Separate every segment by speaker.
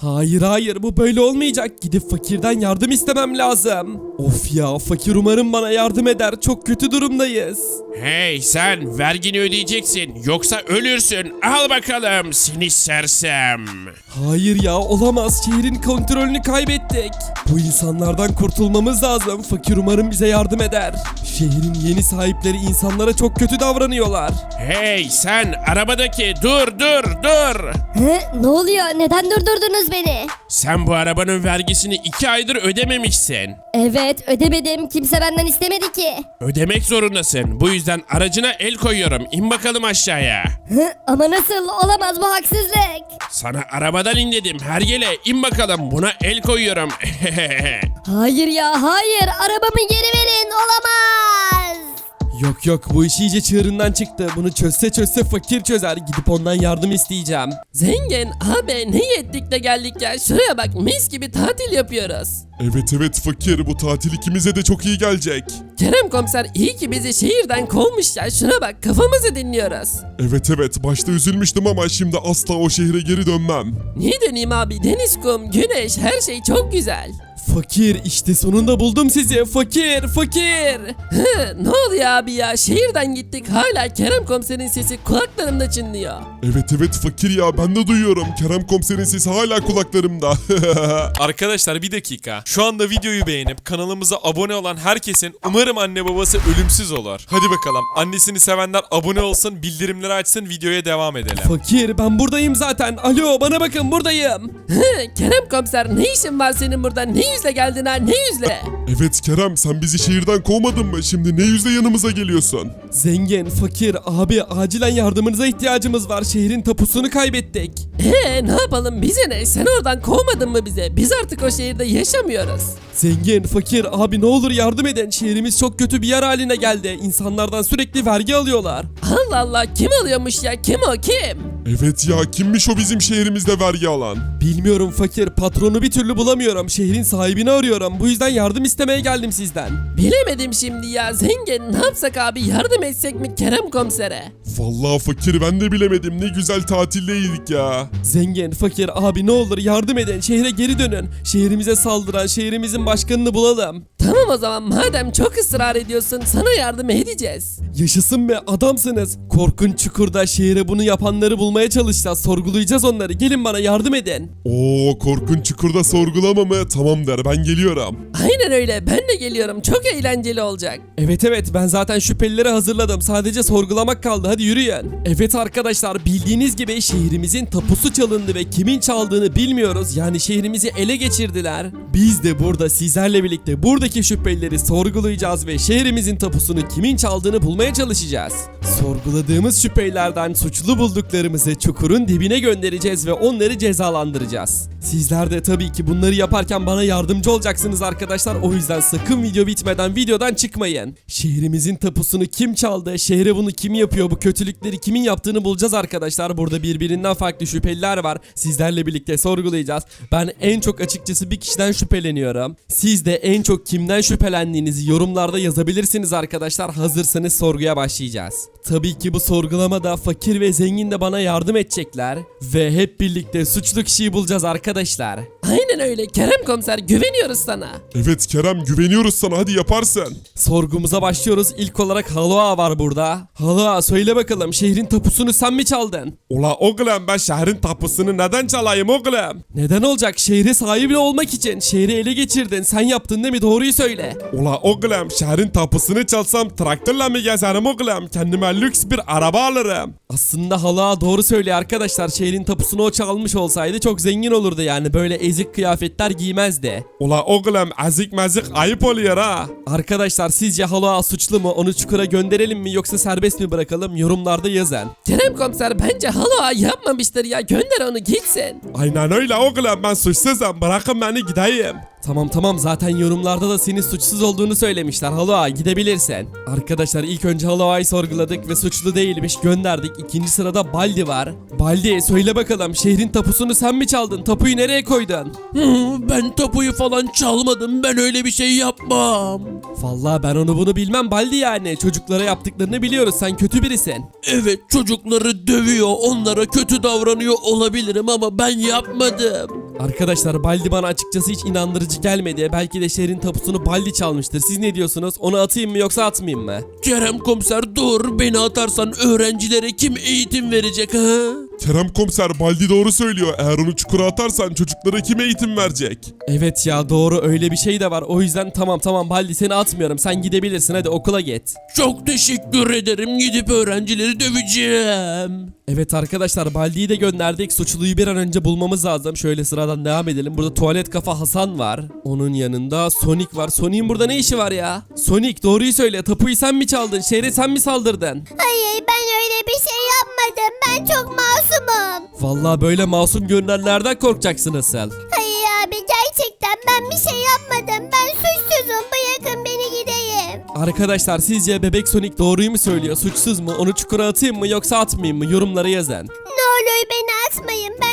Speaker 1: Hayır hayır bu böyle olmayacak. Gidip fakirden yardım istemem lazım. Of ya fakir umarım bana yardım eder. Çok kötü durumdayız.
Speaker 2: Hey sen vergini ödeyeceksin yoksa ölürsün. Al bakalım seni sersem.
Speaker 1: Hayır ya olamaz. Şehrin kontrolünü kaybettik. Bu insanlardan kurtulmamız lazım. Fakir umarım bize yardım eder. Şehrin yeni sahipleri insanlara çok kötü davranıyorlar.
Speaker 2: Hey sen arabadaki dur dur dur.
Speaker 3: Hı? Ne oluyor? Neden durdurdunuz beni?
Speaker 2: Sen bu arabanın vergisini iki aydır ödememişsin.
Speaker 3: Evet ödemedim. Kimse benden istemedi ki.
Speaker 2: Ödemek zorundasın. Bu yüzden aracına el koyuyorum. İn bakalım aşağıya.
Speaker 3: Hı? Ama nasıl? Olamaz bu haksızlık.
Speaker 2: Sana arabadan in dedim. Hergele in bakalım. Buna el koyuyorum.
Speaker 3: Hayır ya hayır. Arabamı geri verin.
Speaker 1: Yok yok bu iş iyice çığırından çıktı. Bunu çözse çözse fakir çözer. Gidip ondan yardım isteyeceğim.
Speaker 4: Zengin abi ne yettik de geldik ya şuraya bak mis gibi tatil yapıyoruz.
Speaker 5: Evet evet fakir bu tatil ikimize de çok iyi gelecek.
Speaker 4: Kerem komiser iyi ki bizi şehirden kovmuş ya şuna bak kafamızı dinliyoruz.
Speaker 5: Evet evet başta üzülmüştüm ama şimdi asla o şehre geri dönmem.
Speaker 4: Niye döneyim abi deniz kum güneş her şey çok güzel.
Speaker 1: Fakir işte sonunda buldum sizi. Fakir fakir.
Speaker 4: Hı, ne oluyor abi ya şehirden gittik hala Kerem komiserin sesi kulaklarımda çınlıyor.
Speaker 5: Evet evet fakir ya ben de duyuyorum. Kerem komiserin sesi hala kulaklarımda.
Speaker 6: Arkadaşlar bir dakika. Şu anda videoyu beğenip kanalımıza abone olan herkesin umarım anne babası ölümsüz olur. Hadi bakalım. Annesini sevenler abone olsun, bildirimleri açsın, videoya devam edelim.
Speaker 1: Fakir ben buradayım zaten. Alo bana bakın buradayım.
Speaker 4: Hı, Kerem komiser ne işin var senin burada ne yüzle geldin ha ne yüzle?
Speaker 5: evet Kerem sen bizi şehirden kovmadın mı? Şimdi ne yüzle yanımıza geliyorsun?
Speaker 1: Zengin, fakir, abi acilen yardımınıza ihtiyacımız var. Şehrin tapusunu kaybettik.
Speaker 4: Eee ne yapalım bize ne sen oradan kovmadın mı bize biz artık o şehirde yaşamıyoruz.
Speaker 1: Zengin, fakir, abi ne olur yardım edin. Şehrimiz çok kötü bir yer haline geldi. İnsanlardan sürekli vergi alıyorlar.
Speaker 4: Allah Allah kim alıyormuş ya kim o kim?
Speaker 5: Evet ya kimmiş o bizim şehrimizde vergi alan?
Speaker 1: Bilmiyorum fakir, patronu bir türlü bulamıyorum. Şehrin sahibini arıyorum. Bu yüzden yardım istemeye geldim sizden.
Speaker 4: Bilemedim şimdi ya zengin ne yapsak abi yardım etsek mi Kerem komisere?
Speaker 5: Vallahi fakir ben de bilemedim ne güzel tatildeydik ya.
Speaker 1: Zengin, fakir, abi ne olur yardım edin. Şehre geri dönün. Şehrimize saldıran şehrimizin başkanını bulalım.
Speaker 4: Tamam o zaman madem çok ısrar ediyorsun sana yardım edeceğiz.
Speaker 1: Yaşasın be adamsınız. Korkunç çukurda şehre bunu yapanları bulmaya çalışacağız. Sorgulayacağız onları. Gelin bana yardım edin.
Speaker 5: Oo korkunç çukurda sorgulama mı? Tamam der ben geliyorum.
Speaker 4: Aynen öyle ben de geliyorum çok eğlenceli olacak.
Speaker 1: Evet evet ben zaten şüphelileri hazırladım. Sadece sorgulamak kaldı. Hadi yürüyün. Evet arkadaşlar bildiğiniz gibi şehrimizin tapusu çalındı ve kimin çaldığını bilmiyoruz. Yani şehrimizi ele geçirdiler. Biz de burada sizlerle birlikte buradaki şüphelileri sorgulayacağız ve şehrimizin tapusunu kimin çaldığını bulmaya çalışacağız. Sorguladığımız şüphelilerden suçlu bulduklarımızı çukurun dibine göndereceğiz ve onları cezalandıracağız. Sizler de tabii ki bunları yaparken bana yardımcı olacaksınız arkadaşlar. O yüzden sakın video bitmeden videodan çıkmayın. Şehrimizin tapusunu kim çaldı? Şehre bunu kim yapıyor? Bu kötülükleri kimin yaptığını bulacağız arkadaşlar. Burada birbirinden farklı şüpheliler var. Sizlerle birlikte sorgulayacağız. Ben en çok açıkçası bir kişiden şüpheleniyorum. Siz de en çok kimden şüphelendiğinizi yorumlarda yazabilirsiniz arkadaşlar. Hazırsanız sorguya başlayacağız. Tabii ki bu sorgulamada fakir ve zengin de bana yardım edecekler. Ve hep birlikte suçlu kişiyi bulacağız arkadaşlar arkadaşlar.
Speaker 4: Aynen öyle Kerem komiser güveniyoruz sana.
Speaker 5: Evet Kerem güveniyoruz sana hadi yaparsın.
Speaker 1: Sorgumuza başlıyoruz. İlk olarak Haloa var burada. Haloa söyle bakalım şehrin tapusunu sen mi çaldın?
Speaker 5: Ula oğlum ben şehrin tapusunu neden çalayım oğlum?
Speaker 1: Neden olacak? Şehre sahibi olmak için. Şehri ele geçirdin. Sen yaptın değil mi? Doğruyu söyle.
Speaker 5: Ula oğlum şehrin tapusunu çalsam traktörle mi gezerim oğlum? Kendime lüks bir araba alırım.
Speaker 1: Aslında Haloa doğru söylüyor arkadaşlar. Şehrin tapusunu o çalmış olsaydı çok zengin olurdu yani. Böyle ezik kıyafetler giymezdi.
Speaker 5: Ula oğlum ezik mezik ayıp oluyor ha.
Speaker 1: Arkadaşlar sizce Haloa suçlu mu? Onu çukura gönderelim mi yoksa serbest mi bırakalım? Yorumlarda yazın.
Speaker 4: Kerem komiser bence halo yapmamıştır ya gönder onu gitsin.
Speaker 5: Aynen öyle oğlum ben suçsuzum bırakın beni gideyim.
Speaker 1: Tamam tamam zaten yorumlarda da senin suçsuz olduğunu söylemişler. Haloa gidebilirsin. Arkadaşlar ilk önce Haloa'yı sorguladık ve suçlu değilmiş gönderdik. İkinci sırada Baldi var. Baldi söyle bakalım şehrin tapusunu sen mi çaldın? Tapuyu nereye koydun?
Speaker 4: ben tapuyu falan çalmadım ben öyle bir şey yapmam.
Speaker 1: Vallahi ben onu bunu bilmem Baldi yani. Çocuklara yaptıklarını biliyoruz sen kötü birisin.
Speaker 4: Evet çocukları dövüyor onlara kötü davranıyor olabilirim ama ben yapmadım.
Speaker 1: Arkadaşlar Baldi bana açıkçası hiç inandırıcı gelmedi. Belki de şehrin tapusunu Baldi çalmıştır. Siz ne diyorsunuz? Onu atayım mı yoksa atmayayım mı?
Speaker 4: Kerem komiser dur beni atarsan öğrencilere kim eğitim verecek ha?
Speaker 5: Kerem komiser Baldi doğru söylüyor. Eğer onu çukura atarsan çocuklara kim eğitim verecek?
Speaker 1: Evet ya doğru öyle bir şey de var. O yüzden tamam tamam Baldi seni atmıyorum. Sen gidebilirsin hadi okula git.
Speaker 4: Çok teşekkür ederim gidip öğrencileri döveceğim.
Speaker 1: Evet arkadaşlar Baldi'yi de gönderdik. Suçluyu bir an önce bulmamız lazım. Şöyle sıradan devam edelim. Burada tuvalet kafa Hasan var. Onun yanında Sonic var. Sonic'in burada ne işi var ya? Sonic doğruyu söyle. Tapuyu sen mi çaldın? Şehre sen mi saldırdın?
Speaker 3: Hayır ben öyle bir yapmadım. Ben çok masumum.
Speaker 1: Vallahi böyle masum görünenlerden korkacaksın asıl.
Speaker 3: Hayır abi gerçekten ben bir şey yapmadım. Ben suçsuzum. Bırakın beni gideyim.
Speaker 1: Arkadaşlar sizce bebek Sonic doğruyu mu söylüyor? Suçsuz mu? Onu çukura atayım mı yoksa atmayayım mı? Yorumlara yazın.
Speaker 3: Ne olur beni atmayın. Ben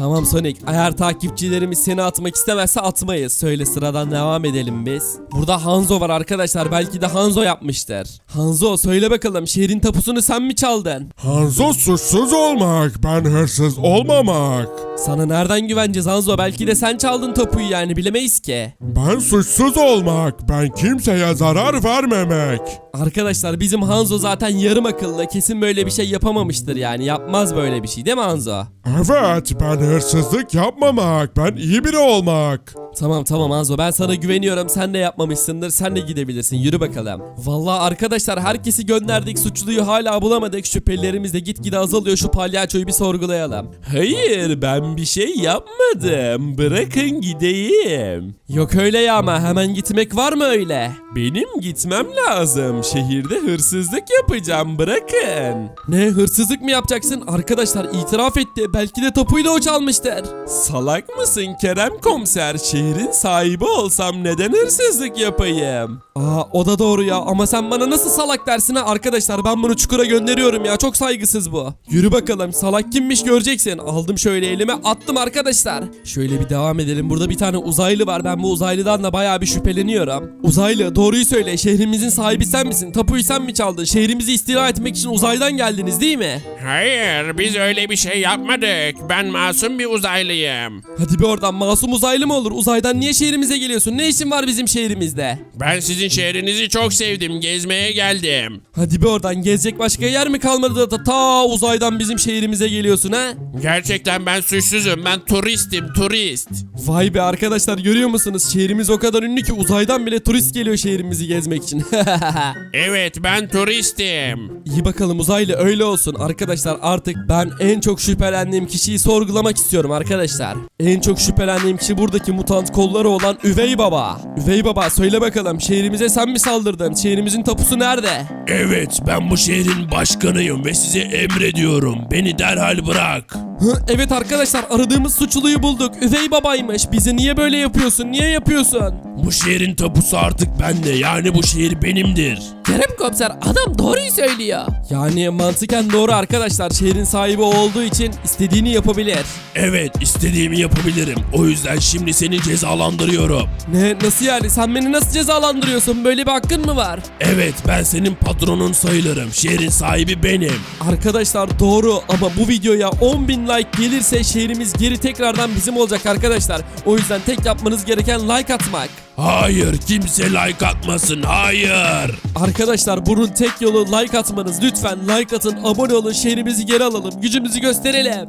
Speaker 1: Tamam Sonic. Eğer takipçilerimiz seni atmak istemezse atmayız. Söyle sıradan devam edelim biz. Burada Hanzo var arkadaşlar. Belki de Hanzo yapmıştır. Hanzo söyle bakalım şehrin tapusunu sen mi çaldın?
Speaker 5: Hanzo suçsuz olmak, ben hırsız olmamak.
Speaker 1: Sana nereden güveneceğiz Hanzo? Belki de sen çaldın tapuyu yani bilemeyiz ki.
Speaker 5: Ben suçsuz olmak, ben kimseye zarar vermemek.
Speaker 1: Arkadaşlar bizim Hanzo zaten yarım akıllı. Kesin böyle bir şey yapamamıştır yani. Yapmaz böyle bir şey değil mi Hanzo?
Speaker 5: Evet, ben hırsızlık yapmamak, ben iyi biri olmak.
Speaker 1: Tamam tamam Hanzo ben sana güveniyorum sen de yapmamışsındır sen de gidebilirsin yürü bakalım. Vallahi arkadaşlar herkesi gönderdik suçluyu hala bulamadık şüphelilerimiz de gitgide azalıyor şu palyaçoyu bir sorgulayalım. Hayır ben bir şey yapmadım bırakın gideyim. Yok öyle ya ama hemen gitmek var mı öyle? Benim gitmem lazım şehirde hırsızlık yapacağım bırakın. Ne hırsızlık mı yapacaksın? Arkadaşlar itiraf etti belki de tapuyu da o çalmıştır. Salak mısın Kerem komiser? Şehrin sahibi olsam neden hırsızlık yapayım? Aa o da doğru ya ama sen bana nasıl salak dersin ha arkadaşlar ben bunu çukura gönderiyorum ya çok saygısız bu. Yürü bakalım salak kimmiş göreceksin. Aldım şöyle elime attım arkadaşlar. Şöyle bir devam edelim burada bir tane uzaylı var ben bu uzaylıdan da bayağı bir şüpheleniyorum. Uzaylı doğruyu söyle şehrimizin sahibi sen misin? Tapuyu sen mi çaldın? Şehrimizi istila etmek için uzaydan geldiniz değil mi?
Speaker 2: Hayır biz öyle bir şey yapmadık. Ben masum bir uzaylıyım.
Speaker 1: Hadi bir oradan masum uzaylı mı olur? Uzaydan niye şehrimize geliyorsun? Ne işin var bizim şehrimizde?
Speaker 2: Ben sizin şehrinizi çok sevdim. Gezmeye geldim.
Speaker 1: Hadi bir oradan gezecek başka yer mi kalmadı da ta uzaydan bizim şehrimize geliyorsun ha?
Speaker 2: Gerçekten ben suçsuzum. Ben turistim turist.
Speaker 1: Vay be arkadaşlar görüyor musunuz? Şehrimiz o kadar ünlü ki uzaydan bile turist geliyor şehrimizi gezmek için.
Speaker 2: Evet ben turistim.
Speaker 1: İyi bakalım uzaylı öyle olsun. Arkadaşlar artık ben en çok şüphelendiğim kişiyi sorgulamak istiyorum arkadaşlar. En çok şüphelendiğim kişi buradaki mutant kolları olan Üvey Baba. Üvey Baba söyle bakalım şehrimize sen mi saldırdın? Şehrimizin tapusu nerede?
Speaker 2: Evet ben bu şehrin başkanıyım ve size emrediyorum. Beni derhal bırak.
Speaker 1: Hı, evet arkadaşlar aradığımız suçluyu bulduk. Üvey babaymış. Bize niye böyle yapıyorsun? Niye yapıyorsun?
Speaker 2: Bu şehrin tapusu artık bende. Yani bu şehir benimdir.
Speaker 4: Kerem komiser adam doğruyu söylüyor.
Speaker 1: Yani mantıken doğru arkadaşlar. Şehrin sahibi olduğu için istediğini yapabilir.
Speaker 2: Evet istediğimi yapabilirim. O yüzden şimdi seni cezalandırıyorum.
Speaker 1: Ne nasıl yani? Sen beni nasıl cezalandırıyorsun? Böyle bir hakkın mı var?
Speaker 2: Evet ben senin patronun sayılırım. Şehrin sahibi benim.
Speaker 1: Arkadaşlar doğru ama bu videoya 10.000 like gelirse şehrimiz geri tekrardan bizim olacak arkadaşlar. O yüzden tek yapmanız gereken like atmak.
Speaker 2: Hayır kimse like atmasın. Hayır.
Speaker 1: Arkadaşlar bunun tek yolu like atmanız. Lütfen like atın, abone olun, şehrimizi geri alalım, gücümüzü gösterelim.